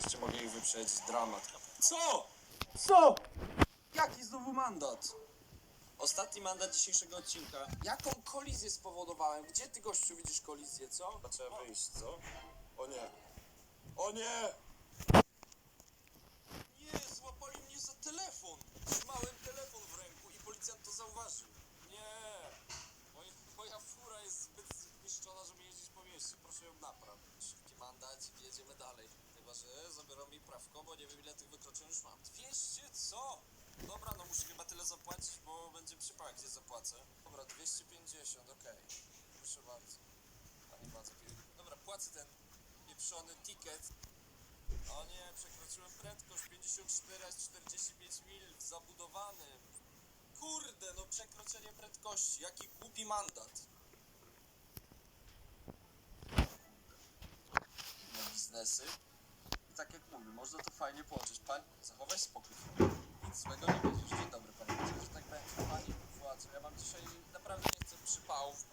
wreszcie mogę ich wyprzedzić. Dramat. Co? Co? Jaki znowu mandat? Ostatni mandat dzisiejszego odcinka. Jaką kolizję spowodowałem? Gdzie ty gościu widzisz kolizję, co? Trzeba wyjść, co? O nie. O nie! Nie, złapali mnie za telefon. Trzymałem telefon w ręku i policjant to zauważył. Nie, moja, moja fura jest zbyt zniszczona, żeby jeździć po mieście. Proszę ją naprawić. Szybki mandat i jedziemy dalej. Chyba, że zabiorą mi prawko, bo nie wiem ile tych wykroczeń już mam. 200 co? Dobra, no muszę chyba tyle zapłacić, bo będzie przypał, nie zapłacę. Dobra, 250, okej. Proszę bardzo. Pani bardzo. Dobra, płacę ten pieprzony ticket. O nie, przekroczyłem prędkość 54 aż 45 mil w zabudowanym. Kurde, no przekroczenie prędkości. Jaki głupi mandat. Na biznesy. Tak jak mówię, można to fajnie połączyć. Pan, zachowaj spokój. Nic złego nie będzie. Dzień dobry panie, że tak będzie. Pani władzo, ja mam dzisiaj naprawdę nie chcę przypałów.